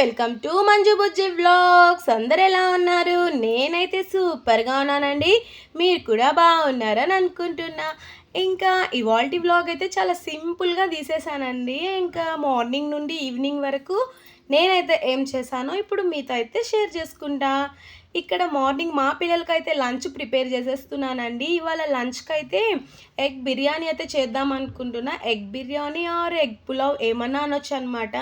Welcome to Manju Bujji vlogs. అందరు ఎలా ఉన్నారు? నేనైతే సూపర్గా ఉన్నానండి. మీరు కూడా బాగున్నారని అనుకుంటున్నా. ఇంకా ఇవాల్టి వ్లాగ్ అయితే చాలా సింపుల్గా తీసేసానండి. ఇంకా మార్నింగ్ నుండి ఈవినింగ్ వరకు నేనైతే ఏం చేశానో ఇప్పుడు మీతో అయితే షేర్ చేసుకుంటా. ఇక్కడ మార్నింగ్ మా పిల్లలకైతే లంచ్ ప్రిపేర్ చేసేస్తున్నానండి. ఇవాళ లంచ్కి అయితే ఎగ్ బిర్యానీ అయితే చేద్దాం అనుకుంటున్నా. Egg biryani or egg pulao ఏమన్నా అనొచ్చు అనమాట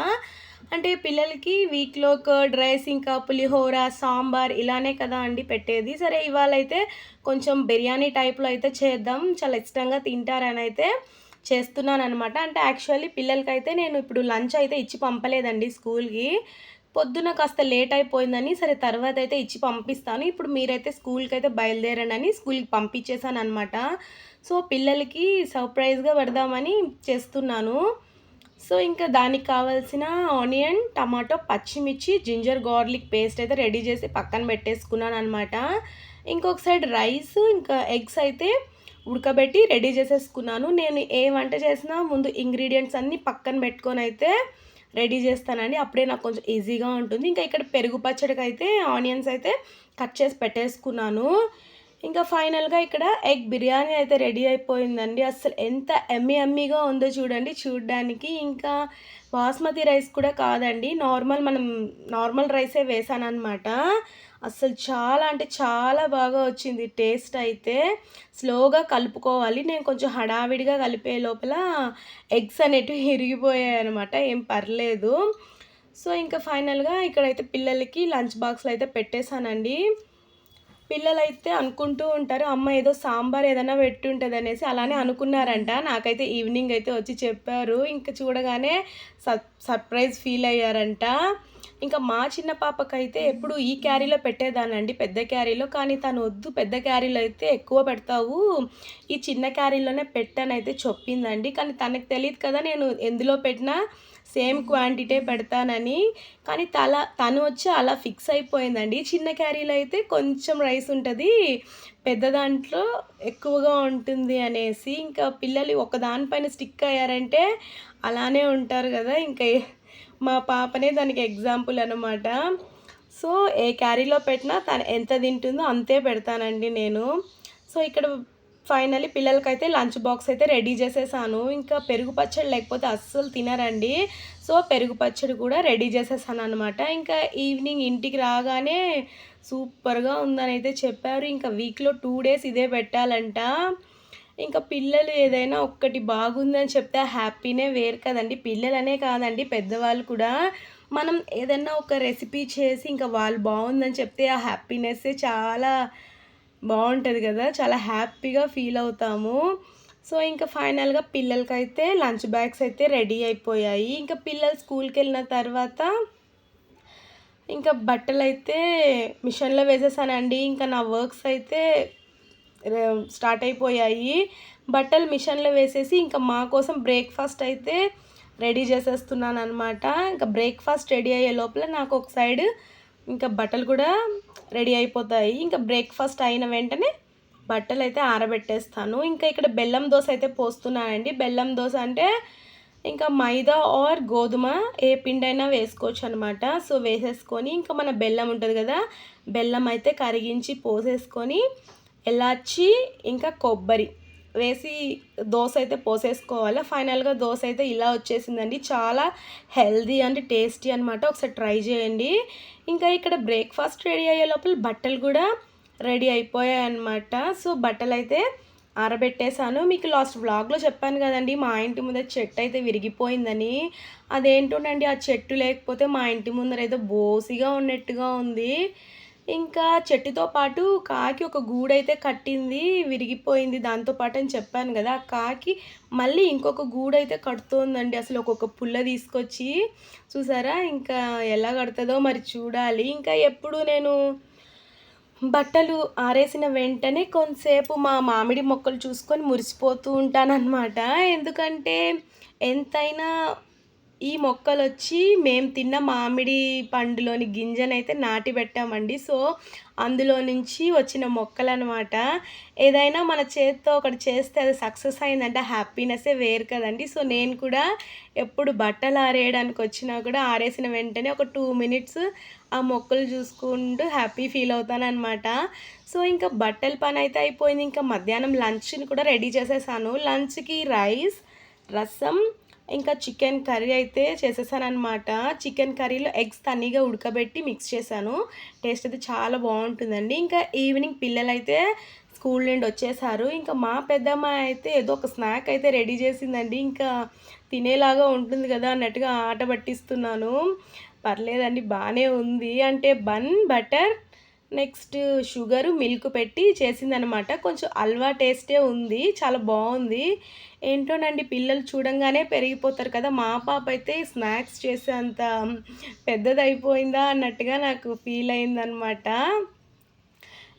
అంటే పిల్లలకి వీక్లో కర్డ్ రైస్ ఇంకా పులిహోర సాంబార్ ఇలానే కదా అండి పెట్టేది. సరే ఇవాళ అయితే కొంచెం బిర్యానీ టైప్లో అయితే చేద్దాం. చాలా ఇష్టంగా తింటారని అయితే చేస్తున్నాను అనమాట అంటే యాక్చువల్లీ పిల్లలకైతే నేను ఇప్పుడు లంచ్ అయితే ఇచ్చి పంపలేదండి స్కూల్కి. పొద్దున కాస్త లేట్ అయిపోయిందని సరే తర్వాత అయితే ఇచ్చి పంపిస్తాను. ఇప్పుడు మీరైతే స్కూల్కి అయితే బయలుదేరండి అని స్కూల్కి పంపించేసాను అనమాట సో పిల్లలకి సర్ప్రైజ్గా పెడదామని చేస్తున్నాను. సో ఇంకా దానికి కావాల్సిన ఆనియన్ టమాటో పచ్చిమిర్చి జింజర్ గార్లిక్ పేస్ట్ అయితే రెడీ చేసి పక్కన పెట్టేసుకున్నాను అనమాట ఇంకొక సైడ్ రైస్ ఇంకా ఎగ్స్ అయితే ఉడకబెట్టి రెడీ చేసేసుకున్నాను. నేను ఏ వంట చేసినా ముందు ఇంగ్రీడియంట్స్ అన్నీ పక్కన పెట్టుకొని అయితే రెడీ చేస్తానండి. అప్పుడే నాకు కొంచెం ఈజీగా ఉంటుంది. ఇంకా ఇక్కడ పెరుగు పచ్చడికి అయితే ఆనియన్స్ అయితే కట్ చేసి పెట్టేసుకున్నాను. ఇంకా ఫైనల్గా ఇక్కడ ఎగ్ బిర్యానీ అయితే రెడీ అయిపోయిందండి. అసలు ఎంత ఎమ్మి ఎమ్మిగా ఉందో చూడండి చూడడానికి. ఇంకా బాస్మతి రైస్ కూడా కాదండి నార్మల్ మనం నార్మల్ రైసే వేసానమాట అసలు చాలా అంటే చాలా బాగా వచ్చింది టేస్ట్ అయితే. స్లోగా కలుపుకోవాలి నేను కొంచెం హడావిడిగా కలిపే లోపల ఎగ్స్ అనేటివి ఇరిగిపోయాయి అనమాట ఏం పర్లేదు. సో ఇంకా ఫైనల్గా ఇక్కడైతే పిల్లలకి లంచ్ బాక్స్లో అయితే పెట్టేశానండి. పిల్లలైతే అనుకుంటూ ఉంటారు అమ్మ ఏదో సాంబార్ ఏదైనా పెట్టుంటుంది అనేసి అలానే అనుకున్నారంట. నాకైతే ఈవినింగ్ అయితే వచ్చి చెప్పారు. ఇంకా చూడగానే సర్ప్రైజ్ ఫీల్ అయ్యారంట. ఇంకా మా చిన్న పాపకైతే ఎప్పుడు ఈ క్యారీలో పెట్టేదానండి పెద్ద క్యారీలో కానీ తను వద్దు పెద్ద క్యారీలో అయితే ఎక్కువ పెడతావు. ఈ చిన్న క్యారీలోనే పెట్టానైతే చెప్పిందండి. కానీ తనకు తెలియదు కదా నేను ఎందులో పెట్టినా సేమ్ క్వాంటిటీ పెడతానని. కానీ తల తను వచ్చి అలా ఫిక్స్ అయిపోయిందండి. చిన్న క్యారీలో అయితే కొంచెం రైస్ ఉంటుంది పెద్ద దాంట్లో ఎక్కువగా ఉంటుంది అనేసి. ఇంకా పిల్లలు ఒక దానిపైన స్టిక్ అయ్యారంటే అలానే ఉంటారు కదా. ఇంకా మా పాపనే దానికి ఎగ్జాంపుల్ అనమాట సో ఏ క్యారీలో పెట్టినా తను ఎంత తింటుందో అంతే పెడతానండి నేను. సో ఇక్కడ ఫైనలీ పిల్లలకైతే లంచ్ బాక్స్ అయితే రెడీ చేసేసాను. ఇంకా పెరుగు పచ్చడి లేకపోతే అస్సలు తినరండి. సో పెరుగు పచ్చడి కూడా రెడీ చేసేసాను అనమాట ఇంకా ఈవినింగ్ ఇంటికి రాగానే సూపర్గా ఉందని అయితే చెప్పారు. ఇంకా వీక్లో టూ డేస్ ఇదే పెట్టాలంట. ఇంకా పిల్లలు ఏదైనా ఒక్కటి బాగుందని చెప్తే హ్యాపీనే వేరు కదండి. పిల్లలనే కాదండి పెద్దవాళ్ళు కూడా. మనం ఏదైనా ఒక రెసిపీ చేసి ఇంకా వాళ్ళు బాగుందని చెప్తే ఆ హ్యాపీనెస్సే చాలా బాగుంటుంది కదా. చాలా హ్యాపీగా ఫీల్ అవుతాము. సో ఇంకా ఫైనల్గా పిల్లలకైతే లంచ్ బ్యాగ్స్ అయితే రెడీ అయిపోయాయి. ఇంకా పిల్లలు స్కూల్కి వెళ్ళిన తర్వాత ఇంకా బట్టలు అయితే మిషన్లో వేసేసానండి. ఇంకా నా వర్క్స్ అయితే స్టార్ట్ అయిపోయాయి. బట్టలు మిషన్లో వేసేసి ఇంకా మా కోసం బ్రేక్ఫాస్ట్ అయితే రెడీ చేసేస్తున్నాను అనమాట ఇంకా బ్రేక్ఫాస్ట్ రెడీ అయ్యే లోపల నాకు ఒక సైడ్ ఇంకా బట్టలు కూడా రెడీ అయిపోతాయి. ఇంకా బ్రేక్ఫాస్ట్ అయిన వెంటనే బట్టలు అయితే ఆరబెట్టేస్తాను. ఇంకా ఇక్కడ బెల్లం దోశ అయితే పోస్తున్నానండి. బెల్లం దోశ అంటే ఇంకా మైదా ఆర్ గోధుమ ఏ పిండి అయినా వేసుకోవచ్చు అనమాట సో వేసేసుకొని ఇంకా మన బెల్లం ఉంటుంది కదా బెల్లం అయితే కరిగించి పోసేసుకొని ఎలాచి ఇంకా కొబ్బరి వేసి దోశ అయితే పోసేసుకోవాలి. ఫైనల్గా దోశ అయితే ఇలా వచ్చేసిందండి. చాలా హెల్దీ అండ్ టేస్టీ అనమాట ఒకసారి ట్రై చేయండి. ఇంకా ఇక్కడ బ్రేక్ఫాస్ట్ రెడీ అయ్యే లోపల బట్టలు కూడా రెడీ అయిపోయాయి అనమాట సో బట్టలు అయితే ఆరబెట్టేశాను. మీకు లాస్ట్ వ్లాగ్లో చెప్పాను కదండి మా ఇంటి ముందర చెట్టు అయితే విరిగిపోయిందని. అదేంటోనండి ఆ చెట్టు లేకపోతే మా ఇంటి ముందర ఏదో బోసిగా ఉన్నట్టుగా ఉంది. ఇంకా చెట్టుతో పాటు కాకి ఒక గూడైతే కట్టింది విరిగిపోయింది. దాంతోపాటు అని చెప్పాను కదా ఆ కాకి మళ్ళీ ఇంకొక గూడైతే కడుతోందండి. అసలు ఒక్కొక్క పుల్ల తీసుకొచ్చి చూసారా? ఇంకా ఎలా కడుతుందో మరి చూడాలి. ఇంకా ఎప్పుడు నేను బట్టలు ఆరేసిన వెంటనే కొంతసేపు మా మామిడి మొక్కలు చూసుకొని మురిసిపోతూ ఉంటానన్నమాట. ఎందుకంటే ఎంతైనా ఈ మొక్కలు వచ్చి మేము తిన్న మామిడి పండులోని గింజనైతే నాటి పెట్టామండి. సో అందులో నుంచి వచ్చిన మొక్కలు అనమాట ఏదైనా మన చేతితో ఒకటి చేస్తే అది సక్సెస్ అయిందంటే హ్యాపీనెస్సే వేరు కదండి. సో నేను కూడా ఎప్పుడు బట్టలు ఆరేయడానికి వచ్చినా కూడా ఆరేసిన వెంటనే ఒక టూ మినిట్స్ ఆ మొక్కలు చూసుకుంటూ హ్యాపీ ఫీల్ అవుతానమాట సో ఇంకా బట్టల పని అయితే అయిపోయింది. ఇంకా మధ్యాహ్నం లంచ్ని కూడా రెడీ చేసేసాను. లంచ్కి రైస్ రసం ఇంకా చికెన్ కర్రీ అయితే చేసేసానమాట చికెన్ కర్రీలో ఎగ్స్ తన్నీగా ఉడకబెట్టి మిక్స్ చేశాను. టేస్ట్ అయితే చాలా బాగుంటుందండి. ఇంకా ఈవినింగ్ పిల్లలైతే స్కూల్ నుండి వచ్చేసారు. ఇంకా మా పెద్దమ్మ అయితే ఏదో ఒక స్నాక్ అయితే రెడీ చేసిందండి. ఇంకా తినేలాగా ఉంటుంది కదా అన్నట్టుగా ఆట పట్టిస్తున్నాను. పర్లేదండి బాగానే ఉంది. అంటే bun butter next sugar milk పెట్టి చేసిందనమాట కొంచెం అల్వా టేస్టే ఉంది చాలా బాగుంది. ఏంటోనండి పిల్లలు చూడంగానే పెరిగిపోతారు కదా. మా పాప అయితే స్నాక్స్ చేసే అంత పెద్దదైపోయిందా అన్నట్టుగా నాకు ఫీల్ అయిందనమాట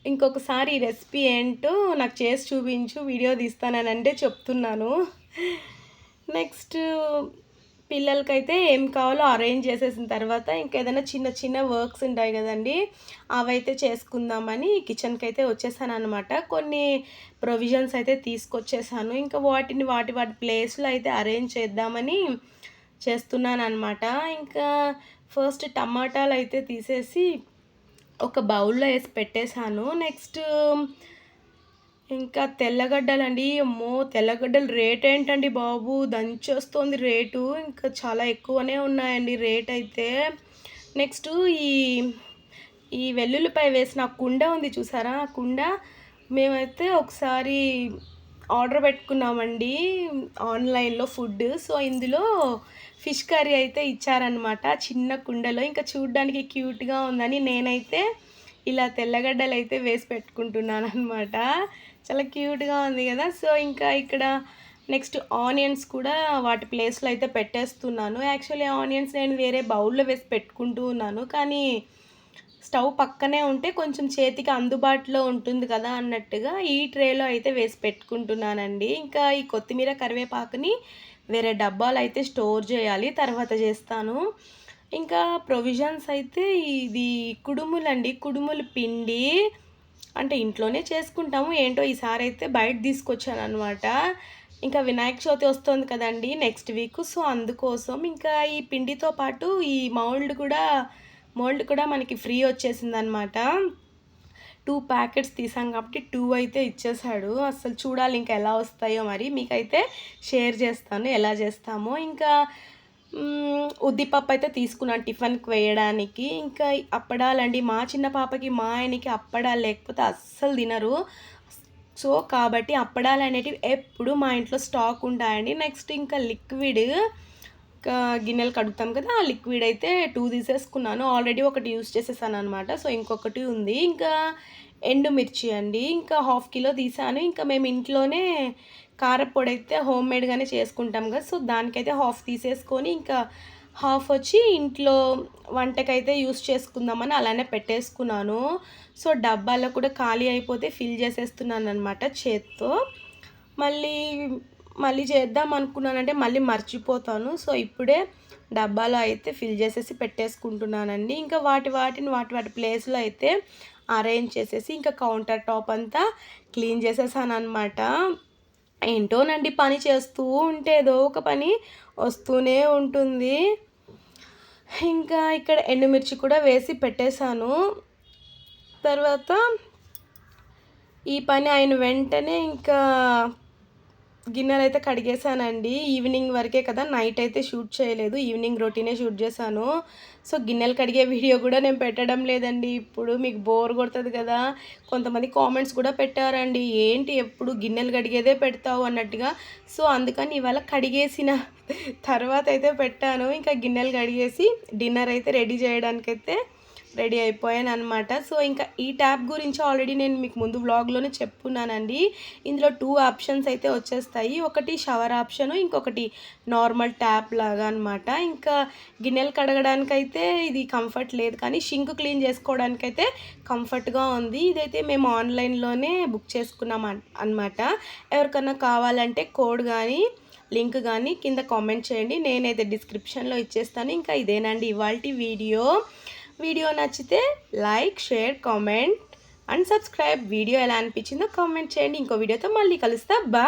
ఇంకొకసారి ఈ రెసిపీ ఏంటో నాకు చేసి చూపించు వీడియో తీస్తానని అంటే చెప్తున్నాను. నెక్స్ట్ పిల్లలకైతే ఏం కావాలో అరేంజ్ చేసేసిన తర్వాత ఇంకేదైనా చిన్న చిన్న వర్క్స్ ఉంటాయి కదండి అవైతే చేసుకుందామని కిచెన్కి అయితే వచ్చేసాను అనమాట కొన్ని ప్రొవిజన్స్ అయితే తీసుకొచ్చేసాను. ఇంకా వాటిని వాటి వాటి ప్లేస్లో అయితే అరేంజ్ చేద్దామని చేస్తున్నాను అనమాట ఇంకా ఫస్ట్ టమాటాలు అయితే తీసేసి ఒక బౌల్లో వేసి పెట్టేశాను. నెక్స్ట్ ఇంకా తెల్లగడ్డలండి. అమ్మో తెల్లగడ్డలు రేట్ ఏంటండి బాబు? దంచొస్తుంది రేటు. ఇంకా చాలా ఎక్కువనే ఉన్నాయండి రేట్ అయితే. నెక్స్ట్ ఈ ఈ వెల్లుల్లిపై వేసిన కుండ ఉంది చూసారా? ఆ కుండ మేమైతే ఒకసారి ఆర్డర్ పెట్టుకున్నామండి ఆన్లైన్లో ఫుడ్ సో ఇందులో ఫిష్ కర్రీ అయితే ఇచ్చారనమాట చిన్న కుండలో. ఇంకా చూడ్డానికి క్యూట్గా ఉందని నేనైతే ఇలా తెల్లగడ్డలు అయితే వేసి పెట్టుకుంటున్నాను అనమాట చాలా క్యూట్గా ఉంది కదా. సో ఇంకా ఇక్కడ నెక్స్ట్ ఆనియన్స్ కూడా వాటి ప్లేస్లో అయితే పెట్టేస్తున్నాను. యాక్చువల్లీ ఆనియన్స్ నేను వేరే బౌల్లో వేసి పెట్టుకుంటూ ఉన్నాను. కానీ స్టవ్ పక్కనే ఉంటే కొంచెం చేతికి అందుబాటులో ఉంటుంది కదా అన్నట్టుగా ఈ ట్రేలో అయితే వేసి పెట్టుకుంటున్నానండి. ఇంకా ఈ కొత్తిమీర కరివేపాకుని వేరే డబ్బాలు అయితే స్టోర్ చేయాలి. తర్వాత చేస్తాను. ఇంకా ప్రొవిజన్స్ అయితే ఇది కుడుములండి. కుడుములు పిండి అంటే ఇంట్లోనే చేసుకుంటాము. ఏంటో ఈసారి అయితే బయట తీసుకొచ్చాను అనమాట ఇంకా వినాయక చవితి వస్తుంది కదండి నెక్స్ట్ వీక్ సో అందుకోసం ఇంకా ఈ పిండితో పాటు ఈ మౌల్డ్ కూడా మోల్డ్ కూడా మనకి ఫ్రీ వచ్చేసింది అనమాట టూ ప్యాకెట్స్ తీసాం కాబట్టి టూ అయితే ఇచ్చేసాడు అసలు చూడాలి ఇంకా ఎలా వస్తాయో మరి. మీకైతే షేర్ చేస్తాను ఎలా చేస్తామో. ఇంకా ఉద్దిపప్పు అయితే తీసుకున్నాను టిఫిన్కి వేయడానికి. ఇంకా అప్పడాలండి. మా చిన్న పాపకి మా ఆయనకి అప్పడాలు లేకపోతే అస్సలు తినరు. సో కాబట్టి అప్పడాలు అనేటివి ఎప్పుడు మా ఇంట్లో స్టాక్ ఉంటాయండి నెక్స్ట్ ఇంకా లిక్విడ్ గిన్నెలు కడుగుతాం కదా ఆ లిక్విడ్ అయితే టూ తీసేసుకున్నాను. ఆల్రెడీ ఒకటి యూస్ చేసేసాను అనమాట సో ఇంకొకటి ఉంది. ఇంకా ఎండుమిర్చి అండి. ఇంకా హాఫ్ కిలో తీసాను. ఇంకా మేము ఇంట్లోనే కారపొడి అయితే హోమ్ మేడ్గానే చేసుకుంటాం కదా. సో దానికైతే హాఫ్ తీసేసుకొని ఇంకా హాఫ్ వచ్చి ఇంట్లో వంటకైతే యూస్ చేసుకుందామని అలానే పెట్టేసుకున్నాను. సో డబ్బాలో కూడా ఖాళీ అయిపోతే ఫిల్ చేసేస్తున్నాను అనమాట చేత్తో. మళ్ళీ మళ్ళీ చేద్దాం అనుకున్నానంటే మళ్ళీ మర్చిపోతాను. సో ఇప్పుడే డబ్బాలో అయితే ఫిల్ చేసేసి పెట్టేసుకుంటున్నానండి. ఇంకా వాటి వాటిని వాటి వాటి ప్లేస్లో అయితే అరేంజ్ చేసేసి ఇంకా కౌంటర్ టాప్ అంతా క్లీన్ చేసేసాను అనమాట ఏంటోనండి పని చేస్తూ ఉంటే ఏదో ఒక పని వస్తూనే ఉంటుంది. ఇంకా ఇక్కడ ఎండుమిర్చి కూడా వేసి పెట్టేశాను. తర్వాత ఈ పని అయిన వెంటనే ఇంకా గిన్నెలు అయితే కడిగేసానండి ఈవినింగ్ వరకే కదా నైట్ అయితే షూట్ చేయలేదు. ఈవినింగ్ రొటీనే షూట్ చేశాను. సో గిన్నెలు కడిగే వీడియో కూడా నేను పెట్టడం లేదండి. ఇప్పుడు మీకు బోర్ కొడుతుంది కదా కొంతమంది కామెంట్స్ కూడా పెట్టారండి. ఏంటి ఎప్పుడు గిన్నెలు కడిగేదే పెడతావు అన్నట్టుగా. సో అందుకని ఇవాళ కడిగేసిన తర్వాత అయితే పెట్టాను. ఇంకా గిన్నెలు కడిగేసి డిన్నర్ అయితే రెడీ చేయడానికైతే రెడీ అయిపోయాను అనమాట సో ఇంకా ఈ ట్యాప్ గురించి ఆల్రెడీ నేను మీకు ముందు వ్లాగ్లోనే చెప్పున్నానండి. ఇందులో టూ ఆప్షన్స్ అయితే వచ్చేస్తాయి. ఒకటి షవర్ ఆప్షను ఇంకొకటి నార్మల్ ట్యాప్ లాగా అనమాట ఇంకా గిన్నెలు కడగడానికైతే ఇది కంఫర్ట్ లేదు కానీ షింక్ క్లీన్ చేసుకోవడానికైతే కంఫర్ట్గా ఉంది. ఇదైతే మేము ఆన్లైన్లోనే బుక్ చేసుకున్నాం అనమాట ఎవరికన్నా కావాలంటే కోడ్ కానీ లింక్ కానీ కింద కామెంట్ చేయండి. నేనైతే డిస్క్రిప్షన్లో ఇచ్చేస్తాను. ఇంకా ఇదేనండి ఇవాళ వీడియో. వీడియో నచ్చితే like share comment and subscribe. Video ఎలా అనిపించిందో కామెంట్ చేయండి. ఇంకో వీడియోతో మళ్ళీ కలుస్తా. బాయ్.